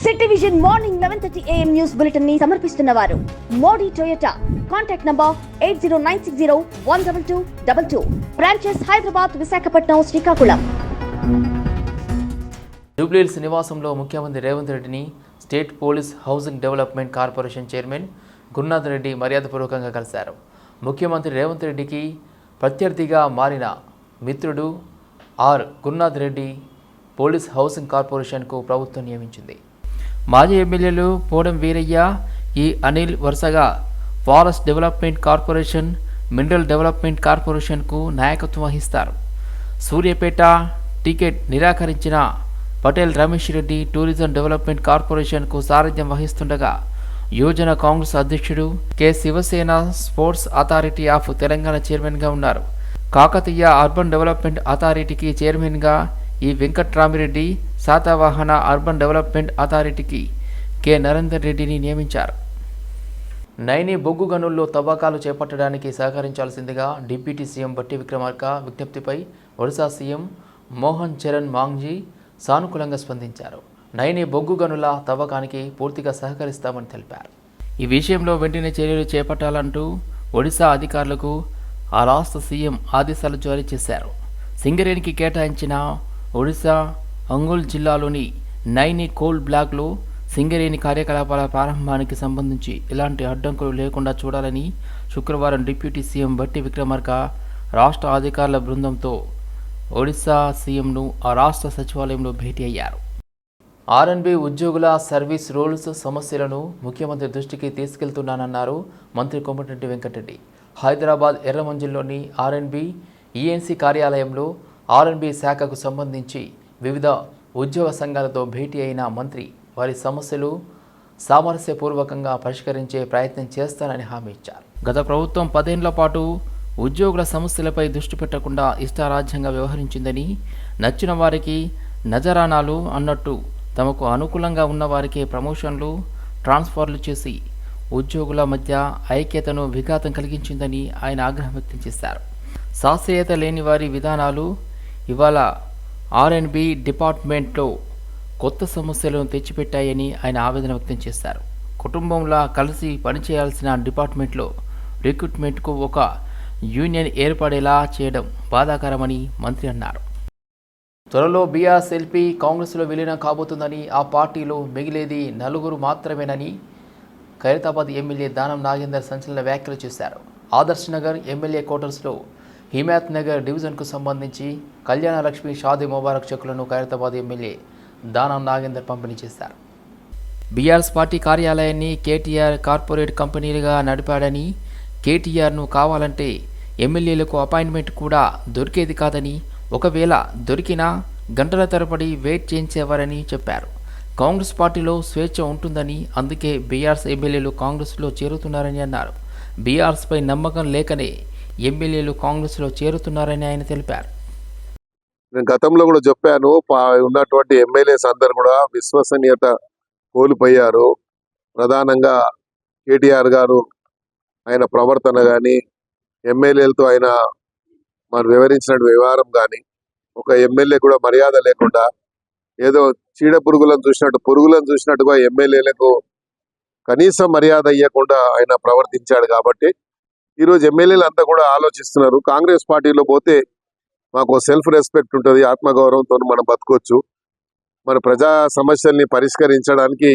City vision morning eleven thirty AM news బులెటిన్ని సమర్పిస్తున్న వారు. Modi Toyota. Contact number eight zero nine six zero one double two double two. Branches Hyderabad Visakhapatnam Srikakulam. Jubilee Hills నివాసంలో ముఖ్యమంత్రి రేవంత్ రెడ్డిని state police housing development corporation chairman Gurunath Reddy మర్యాదపూర్వకంగా కలిశారు. ముఖ్యమంత్రి రేవంత్ రెడ్డికి ప్రత్యర్థిగా మారిన మిత్రుడు R Gurunath Reddy police housing కార్పొరేషన్కు ప్రభుత్వం నియమించింది. మాజీ ఎమ్మెల్యేలు పోడం వీరయ్య ఈ అనిల్ వరుసగా forest development corporation mineral development కార్పొరేషన్కు నాయకత్వం వహిస్తారు. సూర్యాపేట టికెట్ నిరాకరించిన పటేల్ రమేష్ రెడ్డి టూరిజం డెవలప్మెంట్ కార్పొరేషన్కు సారథ్యం వహిస్తుండగా యువజన కాంగ్రెస్ అధ్యక్షుడు K. Shivasena sports authority of Telangana చైర్మన్గా ఉన్నారు. కాకతీయ అర్బన్ డెవలప్మెంట్ అథారిటీకి చైర్మన్గా ఈ వెంకట్రామిరెడ్డి శాతవాహన అర్బన్ డెవలప్మెంట్ అథారిటీకి కె. నరేందర్ రెడ్డిని నియమించారు. నైని బొగ్గు గనుల్లో తవ్వకాలు చేపట్టడానికి సహకరించాల్సిందిగా డిప్యూటీ సీఎం బట్టి విక్రమార్క విజ్ఞప్తిపై ఒడిశా సీఎం మోహన్ చరణ్ మాంగ్జీ సానుకూలంగా స్పందించారు. నైని బొగ్గు గనుల తవ్వకానికి పూర్తిగా సహకరిస్తామని తెలిపారు. ఈ విషయంలో వెంటనే చర్యలు చేపట్టాలంటూ ఒడిశా అధికారులకు ఆ రాష్ట్ర సీఎం ఆదేశాలు జారీ చేశారు. సింగరేణికి కేటాయించిన ఒడిశా అంగుల్ జిల్లాలోని నైని కోల్ బ్లాక్లో సింగరేణి కార్యకలాపాల ప్రారంభానికి సంబంధించి ఎలాంటి అడ్డంకులు లేకుండా చూడాలని శుక్రవారం డిప్యూటీ సీఎం బట్టి విక్రమార్క రాష్ట్ర అధికారుల బృందంతో ఒడిశా సీఎంను ఆ రాష్ట్ర సచివాలయంలో భేటీ అయ్యారు. ఆర్ఎన్బి ఉద్యోగుల సర్వీస్ రూల్స్ సమస్యలను ముఖ్యమంత్రి దృష్టికి తీసుకెళ్తున్నానన్నారు మంత్రి కోమటిరెడ్డి వెంకటరెడ్డి. హైదరాబాద్ ఎర్రమంజిల్లోని ఆర్ఎన్బి ఈఎన్సీ కార్యాలయంలో ఆర్ఎన్బి శాఖకు సంబంధించి వివిధ ఉద్యోగ సంఘాలతో భేటీ అయిన మంత్రి వారి సమస్యలు సామరస్యపూర్వకంగా పరిష్కరించే ప్రయత్నం చేస్తానని హామీ ఇచ్చారు. గత ప్రభుత్వం పదేళ్ళ పాటు ఉద్యోగుల సమస్యలపై దృష్టి పెట్టకుండా ఇష్టారాజ్యంగా వ్యవహరించిందని నచ్చిన వారికి నజరానాలు అన్నట్టు తమకు అనుకూలంగా ఉన్న వారికి ప్రమోషన్లు ట్రాన్స్ఫర్లు చేసి ఉద్యోగుల మధ్య ఐక్యతను విఘాతం కలిగించిందని ఆయన ఆగ్రహం వ్యక్తం చేశారు. శాస్త్రీయత లేని వారి విధానాలు ఇవాళ ఆర్ఎన్బి డిపార్ట్మెంట్లో కొత్త సమస్యలను తెచ్చిపెట్టాయని ఆయన ఆవేదన వ్యక్తం చేశారు. కుటుంబంలా కలిసి పనిచేయాల్సిన డిపార్ట్మెంట్లో రిక్రూట్మెంట్కు ఒక యూనియన్ ఏర్పడేలా చేయడం బాధాకరమని మంత్రి అన్నారు. త్వరలో బీఆర్ఎస్ ఎల్పీ కాంగ్రెస్లో విలీనం కాబోతుందని ఆ పార్టీలో మిగిలేది నలుగురు మాత్రమేనని ఖైరతాబాద్ ఎమ్మెల్యే దానం నాగేందర్ సంచలన వ్యాఖ్యలు చేశారు. ఆదర్శ్ నగర్ ఎమ్మెల్యే క్వార్టర్స్లో హిమాయత్ నగర్ డివిజన్కు సంబంధించి కళ్యాణ లక్ష్మి షాదీ ముబారక్ చెక్కులను ఖైరతాబాద్ ఎమ్మెల్యే దానం నాగేందర్ పంపిణీ చేశారు. బీఆర్ఎస్ పార్టీ కార్యాలయాన్ని కేటీఆర్ కార్పొరేట్ కంపెనీలుగా నడిపాడని కేటీఆర్ను కావాలంటే ఎమ్మెల్యేలకు అపాయింట్మెంట్ కూడా దొరికేది కాదని ఒకవేళ దొరికినా గంటల తరబడి వెయిట్ చేయించేవారని చెప్పారు. కాంగ్రెస్ పార్టీలో స్వేచ్ఛ ఉంటుందని అందుకే బీఆర్ఎస్ ఎమ్మెల్యేలు కాంగ్రెస్లో చేరుతున్నారని అన్నారు. బీఆర్ఎస్పై నమ్మకం లేకనే ఎమ్మెల్యేలు కాంగ్రెస్లో చేరుతున్నారని ఆయన తెలిపారు. నేను గతంలో కూడా చెప్పాను పా- ఉన్నటువంటి ఎమ్మెల్యేస్ అందరు కూడా విశ్వసనీయత కోల్పోయారు. ప్రధానంగా కేటీఆర్ గారు ఆయన ప్రవర్తన కానీ ఎమ్మెల్యేలతో ఆయన మనం వివరించిన వ్యవహారం కానీ ఒక ఎమ్మెల్యే కూడా మర్యాద లేకుండా ఏదో చీడ పురుగులను చూసినట్టు పురుగులను చూసినట్టుగా ఎమ్మెల్యేలకు కనీసం మర్యాద ఇవ్వకుండా ఆయన ప్రవర్తించాడు కాబట్టి ఈరోజు ఎమ్మెల్యేలు అంతా కూడా ఆలోచిస్తున్నారు. కాంగ్రెస్ పార్టీలో పోతే మాకు సెల్ఫ్ రెస్పెక్ట్ ఉంటుంది ఆత్మగౌరవంతో మనం బతకొచ్చు. మన ప్రజా సమస్యల్ని పరిష్కరించడానికి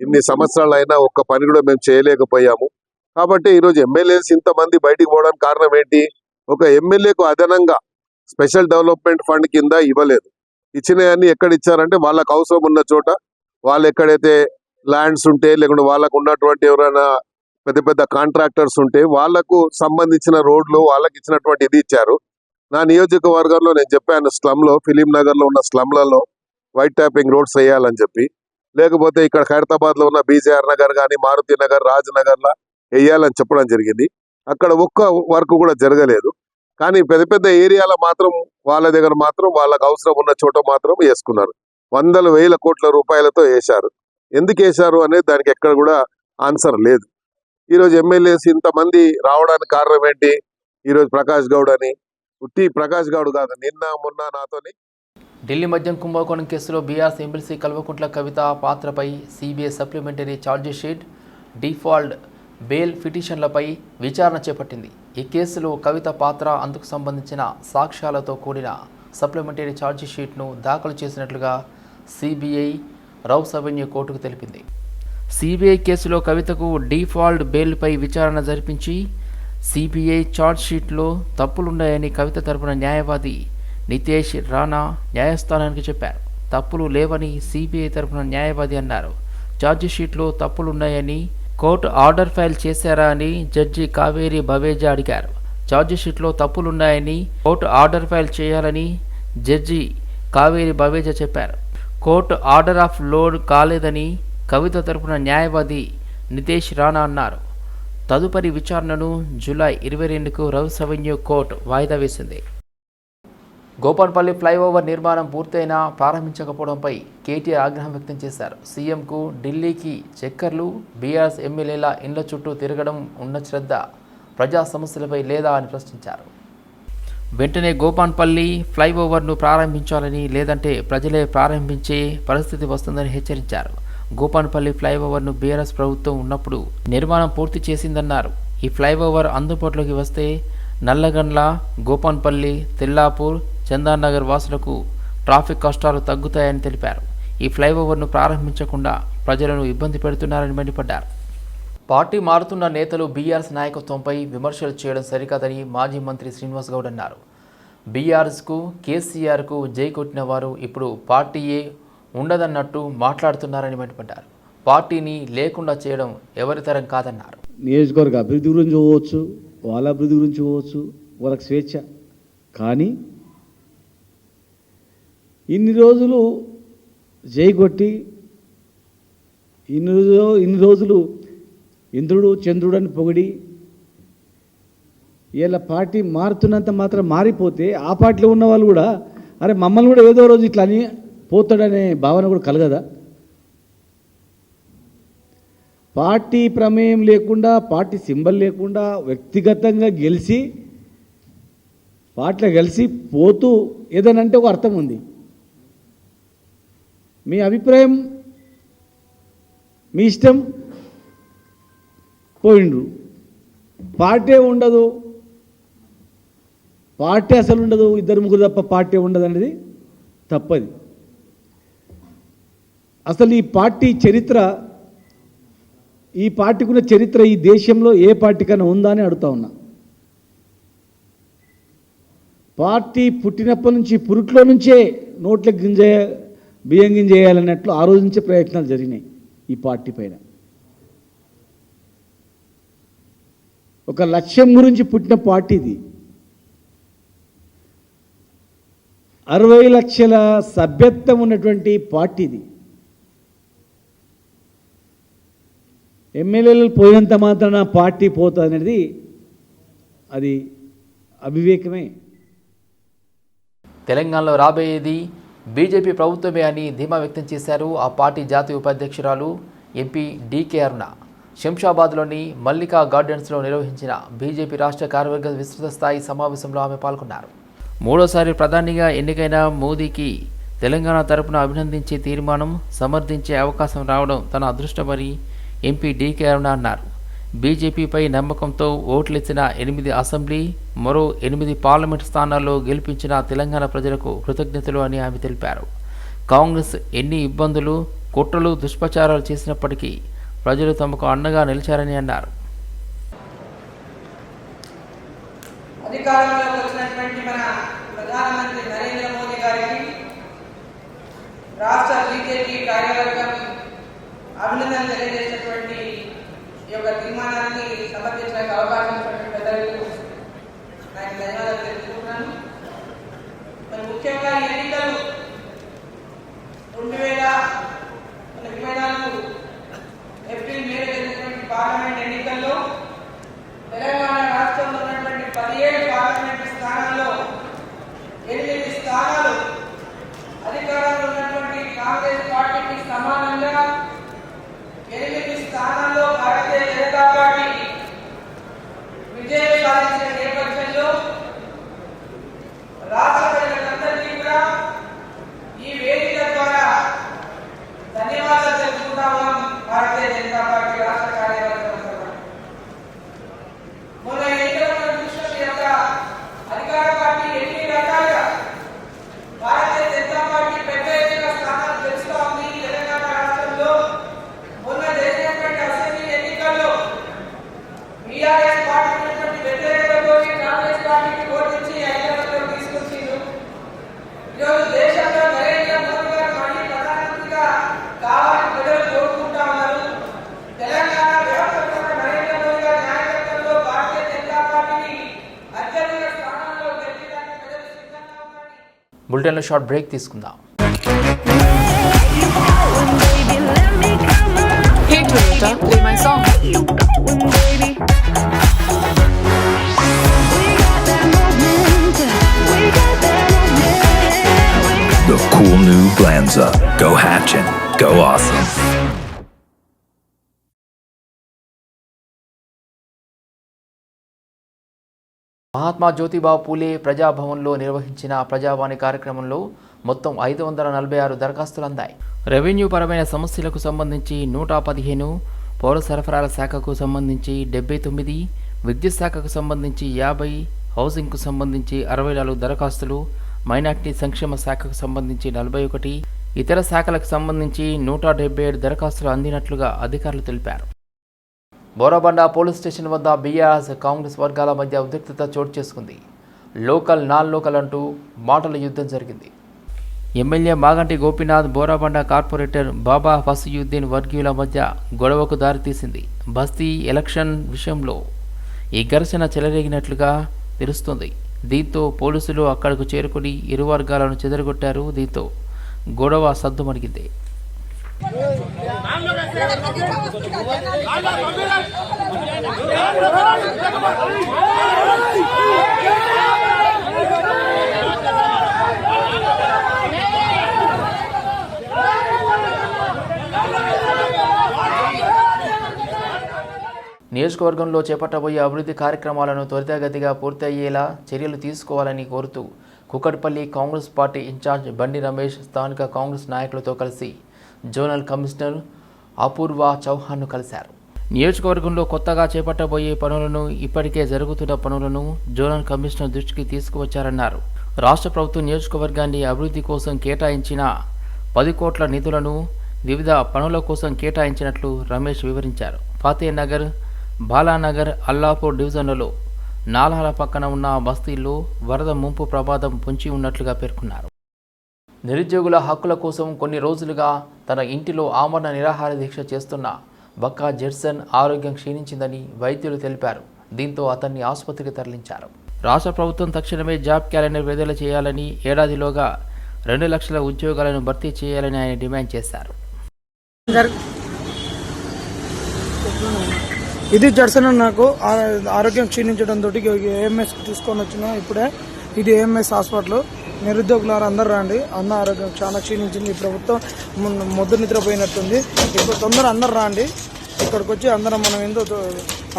ఇన్ని సంవత్సరాలు అయినా ఒక్క పని కూడా మేము చేయలేకపోయాము. కాబట్టి ఈరోజు ఎమ్మెల్యేస్ ఇంతమంది బయటికి పోవడానికి కారణం ఏంటి? ఒక ఎమ్మెల్యేకు అదనంగా స్పెషల్ డెవలప్మెంట్ ఫండ్ కింద ఇవ్వలేదు. ఇచ్చినవన్నీ ఎక్కడ ఇచ్చారంటే వాళ్ళకు అవసరం ఉన్న చోట వాళ్ళు ఎక్కడైతే ల్యాండ్స్ ఉంటే లేకుంటే వాళ్ళకు ఉన్నటువంటి ఎవరైనా పెద్ద పెద్ద కాంట్రాక్టర్స్ ఉంటే వాళ్ళకు సంబంధించిన రోడ్లు వాళ్ళకి ఇచ్చినటువంటి ఇది ఇచ్చారు. నా నియోజకవర్గంలో నేను చెప్పాను స్లమ్లో ఫిలిం నగర్లో ఉన్న స్లమ్లలో వైట్ ట్యాపింగ్ రోడ్స్ వేయాలని చెప్పి. లేకపోతే ఇక్కడ ఖైరతాబాద్లో ఉన్న బీజేఆర్ నగర్ కానీ మారుతి నగర్ రాజ్ నగర్ వేయాలని చెప్పడం జరిగింది. అక్కడ ఒక్క వర్క్ కూడా జరగలేదు. కానీ పెద్ద పెద్ద ఏరియాలో మాత్రం వాళ్ళ దగ్గర మాత్రం వాళ్ళకు అవసరం ఉన్న చోట మాత్రం వేసుకున్నారు. వందల వేల కోట్ల రూపాయలతో వేశారు. ఎందుకు వేశారు అనేది దానికి ఎక్కడ కూడా ఆన్సర్ లేదు. ఈరోజు ఎమ్మెల్యేస్ ఇంతమంది రావడానికి కారణం ఏంటి? ఈరోజు ప్రకాష్ గౌడ్ అని. ఉట్టి ప్రకాష్ గౌడ్ కాదు నిన్న మొన్న నాతోని. ఢిల్లీ మద్యం కుంభకోణం కేసులో బీఆర్ఎస్ ఎమ్మెల్సీ కల్వకుంట్ల కవిత పాత్రపై CBI supplementary chargesheet default bail పిటిషన్లపై విచారణ చేపట్టింది. ఈ కేసులో కవిత పాత్ర అందుకు సంబంధించిన సాక్ష్యాలతో కూడిన సప్లిమెంటరీ ఛార్జిషీట్ను దాఖలు చేసినట్లుగా సిబిఐ రౌస్ అవెన్యూ కోర్టుకు తెలిపింది. సిబిఐ కేసులో కవితకు డిఫాల్ట్ బెయిల్పై విచారణ జరిపించి సిబిఐ ఛార్జ్షీట్లో తప్పులున్నాయని కవిత తరపున న్యాయవాది నితేష్ రాణా న్యాయస్థానానికి చెప్పారు. తప్పులు లేవని సిబిఐ తరపున న్యాయవాది అన్నారు. ఛార్జిషీట్లో తప్పులున్నాయని కోర్టు ఆర్డర్ ఫైల్ చేశారా అని జడ్జి కావేరి బవేజా అడిగారు. ఛార్జిషీట్లో తప్పులున్నాయని కోర్టు ఆర్డర్ ఫైల్ చేయాలని జడ్జి కావేరి బవేజా చెప్పారు. కోర్టు ఆర్డర్ ఆఫ్ లోడ్ కాలేదని కవిత తరపున న్యాయవాది నితేష్ రాణా అన్నారు. తదుపరి విచారణను జూలై ఇరవై రెండుకు రౌస్ అవెన్యూ కోర్టు వాయిదా వేసింది. గోపాన్పల్లి ఫ్లైఓవర్ నిర్మాణం పూర్తయినా ప్రారంభించకపోవడంపై కేటీఆర్ ఆగ్రహం వ్యక్తం చేశారు. సీఎంకు ఢిల్లీకి చక్కర్లు బీఆర్ఎస్ ఎమ్మెల్యేల ఇండ్ల చుట్టూ తిరగడం ఉన్న శ్రద్ధ ప్రజా సమస్యలపై లేదా అని ప్రశ్నించారు. వెంటనే గోపాన్పల్లి ఫ్లైఓవర్ను ప్రారంభించాలని లేదంటే ప్రజలే ప్రారంభించే పరిస్థితి వస్తుందని హెచ్చరించారు. గోపాన్పల్లి ఫ్లైఓవర్ను బీఆర్ఎస్ ప్రభుత్వం ఉన్నప్పుడు నిర్మాణం పూర్తి చేసిందన్నారు. ఈ ఫ్లైఓవర్ అందుబాటులోకి వస్తే నల్లగండ్ల గోపాన్పల్లి తెల్లాపూర్ చందానగర్ వాసులకు ట్రాఫిక్ కష్టాలు తగ్గుతాయని తెలిపారు. ఈ ఫ్లైఓవర్ను ప్రారంభించకుండా ప్రజలను ఇబ్బంది పెడుతున్నారని మండిపడ్డారు. పార్టీ మారుతున్న నేతలు బీఆర్ఎస్ నాయకత్వంపై విమర్శలు చేయడం సరికాదని మాజీ మంత్రి శ్రీనివాస్ గౌడ్ అన్నారు. బీఆర్ఎస్కు కేసీఆర్కు జై కొట్టిన వారు ఇప్పుడు పార్టీయే ఉండదన్నట్టు మాట్లాడుతున్నారని మండిపడ్డారు. పార్టీని లేకుండా చేయడం ఎవరి తరం కాదన్నారు. నియోజకవర్గ అభివృద్ధి గురించి పోవచ్చు వాళ్ళ అభివృద్ధి గురించి పోవచ్చు వాళ్ళకి స్వేచ్ఛ. కానీ ఇన్ని రోజులు జైగొట్టి ఇన్ని రోజు ఇన్ని రోజులు ఇంద్రుడు చంద్రుడు అని పొగిడి ఇలా పార్టీ మారుతున్నంత మాత్రం మారిపోతే ఆ పార్టీలో ఉన్న వాళ్ళు కూడా అరే మమ్మల్ని కూడా ఏదో రోజు ఇట్లా అని పోతాడనే భావన కూడా కలగదా? పార్టీ ప్రమేయం లేకుండా పార్టీ సింబల్ లేకుండా వ్యక్తిగతంగా గెలిచి పార్టీలో కలిసి పోతూ ఏదనంటే ఒక అర్థం ఉంది. మీ అభిప్రాయం మీ ఇష్టం పోయిండ్రు. పార్టీ ఉండదు. పార్టీ అసలు ఉండదు. ఇద్దరు ముగ్గురు తప్ప పార్టీ ఉండదు అనేది తప్పది. అసలు ఈ పార్టీ చరిత్ర ఈ పార్టీకి ఉన్న చరిత్ర ఈ దేశంలో ఏ పార్టీకైనా ఉందా అని అడుగుతా ఉన్నా. పార్టీ పుట్టినప్పటి నుంచి పురుట్లో నుంచే నోట్ల గింజ బియ్యం గింజ చేయాలన్నట్లు ఆ రోజు నుంచే ప్రయత్నాలు జరిగినాయి ఈ పార్టీ పైన. ఒక లక్ష్యం గురించి పుట్టిన పార్టీ ఇది. అరవై లక్షల సభ్యత్వం ఉన్నటువంటి పార్టీ ఇది. ఎమ్మెల్యేలు పోయినంత మాత్రాన పార్టీ పోతుంది అనేది అది అవివేకమే. తెలంగాణలో రాబోయేది బీజేపీ ప్రభుత్వమే అని ధీమా వ్యక్తం చేశారు ఆ పార్టీ జాతీయ ఉపాధ్యక్షురాలు ఎంపీ డీకే అరుణ. శంషాబాద్లోని మల్లికా గార్డెన్స్లో నిర్వహించిన బీజేపీ రాష్ట్ర కార్యవర్గ విస్తృత స్థాయి సమావేశంలో ఆమె పాల్గొన్నారు. మూడోసారి ప్రధానిగా ఎన్నికైన మోదీకి తెలంగాణ తరపున అభినందించే తీర్మానం సమర్థించే అవకాశం రావడం తన అదృష్టమని ఎంపీ డీకే అరుణ అన్నారు. బీజేపీపై నమ్మకంతో ఓట్లిచ్చిన ఎనిమిది అసెంబ్లీ మరో ఎనిమిది పార్లమెంట్ స్థానాల్లో గెలిపించిన తెలంగాణ ప్రజలకు కృతజ్ఞతలు అని ఆమె తెలిపారు. కాంగ్రెస్ ఎన్ని ఇబ్బందులు కుట్రలు దుష్ప్రచారాలు చేసినప్పటికీ ప్రజలు తమకు అండగా నిలిచారని అన్నారు. అధికారంలోకి వచ్చినటువంటి మన ప్రధానమంత్రి నరేంద్ర మోదీ గారికి రాష్ట్ర బీజేపీ కార్యవర్గం అభినందన తెలియజేసినటువంటి ఈ యొక్క తీర్మానాన్ని సమర్పించడానికి అవకాశం ఇచ్చినటువంటి పెద్దలకు నాకు ధన్యవాదాలు తెలుసుకుంటున్నాను మరి ముఖ్యంగా ఈ ఎన్నికలు రెండు వేల ఇరవై నాలుగు ఏప్రిల్ మే జరిగినటువంటి పార్లమెంట్ ఎన్నికల్లో తెలంగాణ రాష్ట్రం బులెటిన్లో షార్ట్ బ్రేక్ తీసుకుందాం Hey Toyota, play my song. The cool new Glanza. Go hatching. Go awesome. Mahatma Jyotiba Phule ప్రజాభవన్లో నిర్వహించిన ప్రజావాణి కార్యక్రమంలో మొత్తం ఐదు వందల నలభై ఆరు దరఖాస్తులు అందాయి. రెవెన్యూ పరమైన సమస్యలకు సంబంధించి నూట పదిహేను పౌర సరఫరాల శాఖకు సంబంధించి డెబ్బై తొమ్మిది విద్యుత్ శాఖకు సంబంధించి యాభై హౌసింగ్కు సంబంధించి అరవై నాలుగు దరఖాస్తులు మైనార్టీ సంక్షేమ శాఖకు సంబంధించి నలభై ఒకటి ఇతర శాఖలకు సంబంధించి నూట డెబ్బై ఏడు దరఖాస్తులు అందినట్లుగా అధికారులు తెలిపారు. బోరబండ పోలీస్ స్టేషన్ వద్ద బీఆర్ఎస్ కాంగ్రెస్ వర్గాల మధ్య ఉద్రిక్తత చోటు చేసుకుంది. లోకల్ నాన్ లోకల్ అంటూ మాటల యుద్ధం జరిగింది. ఎమ్మెల్యే మాగంటి గోపీనాథ్ బోరాబండ కార్పొరేటర్ బాబా ఫసయుద్దీన్ వర్గీయుల మధ్య గొడవకు దారితీసింది. బస్తీ ఎలక్షన్ విషయంలో ఈ ఘర్షణ చెలరేగినట్లుగా తెలుస్తుంది. దీంతో పోలీసులు అక్కడకు చేరుకుని ఇరు వర్గాలను చెదరగొట్టారు. దీంతో గొడవ సద్దుమణిగింది. నియోజకవర్గంలో చేపట్టబోయే అభివృద్ధి కార్యక్రమాలను త్వరితగతిగా పూర్తయ్యేలా చర్యలు తీసుకోవాలని కోరుతూ కుకట్పల్లి కాంగ్రెస్ పార్టీ ఇన్ఛార్జ్ బండి రమేష్ స్థానిక కాంగ్రెస్ నాయకులతో కలిసి జోనల్ కమిషనర్ అపూర్వ చౌహాన్ను కలిశారు. నియోజకవర్గంలో కొత్తగా చేపట్టబోయే పనులను ఇప్పటికే జరుగుతున్న పనులను జోనల్ కమిషనర్ దృష్టికి తీసుకువచ్చారన్నారు. రాష్ట్ర ప్రభుత్వం నియోజకవర్గాన్ని అభివృద్ధి కోసం కేటాయించిన పది కోట్ల నిధులను వివిధ పనుల కోసం కేటాయించినట్లు రమేష్ వివరించారు. ఫతేనగర్ బాలానగర్ అల్లాపూర్ డివిజన్లలో నాలాల పక్కన ఉన్న బస్తీల్లో వరద ముంపు ప్రమాదం పొంచి ఉన్నట్లుగా పేర్కొన్నారు. నిరుద్యోగుల హక్కుల కోసం కొన్ని రోజులుగా తన ఇంటిలో ఆమరణ నిరాహార దీక్ష చేస్తున్న బక్కా జెర్సన్ ఆరోగ్యం క్షీణించిందని వైద్యులు తెలిపారు. దీంతో అతన్ని ఆసుపత్రికి తరలించారు. రాష్ట్ర ప్రభుత్వం తక్షణమే జాబ్ క్యాలెండర్ విడుదల చేయాలని ఏడాదిలోగా రెండు లక్షల ఉద్యోగాలను భర్తీ చేయాలని ఆయన డిమాండ్ చేశారు. ఇది జడ్సన్ నాకు ఆరోగ్యం క్షీణించడం తోటి ఏఎంఎస్ తీసుకొని వచ్చిన ఇప్పుడే ఇది ఏఎంఎస్ హాస్పిటల్. నిరుద్యోగులారు అందరు రండి. అన్న ఆరోగ్యం చాలా క్షీణించింది ఈ ప్రభుత్వం. మొద్దు నిద్రపోయినట్టుంది. ఇప్పుడు తొందర అందరు రండి. ఇక్కడికి వచ్చి అందరం మనం ఏందో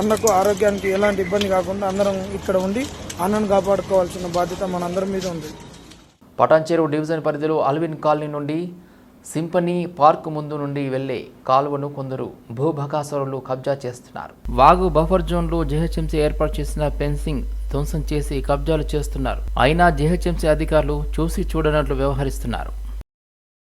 అన్నకు ఆరోగ్యానికి ఎలాంటి ఇబ్బంది కాకుండా అందరం ఇక్కడ ఉండి అన్నను కాపాడుకోవాల్సిన బాధ్యత మనందరి మీద ఉంది. పటాన్చెరు డివిజన్ పరిధిలో అల్విన్ కాలనీ నుండి సింపనీ పార్క్ ముందు నుండి వెళ్ళే కాలువను కొందరు భూభకాసురులు కబ్జా చేస్తున్నారు. వాగు బఫర్ జోన్లో జీహెచ్ఎంసీ ఏర్పాటు చేసిన ఫెన్సింగ్ ధ్వంసం చేసి కబ్జాలు చేస్తున్నారు. అయినా జీహెచ్ఎంసీ అధికారులు చూసి చూడనట్లు వ్యవహరిస్తున్నారు.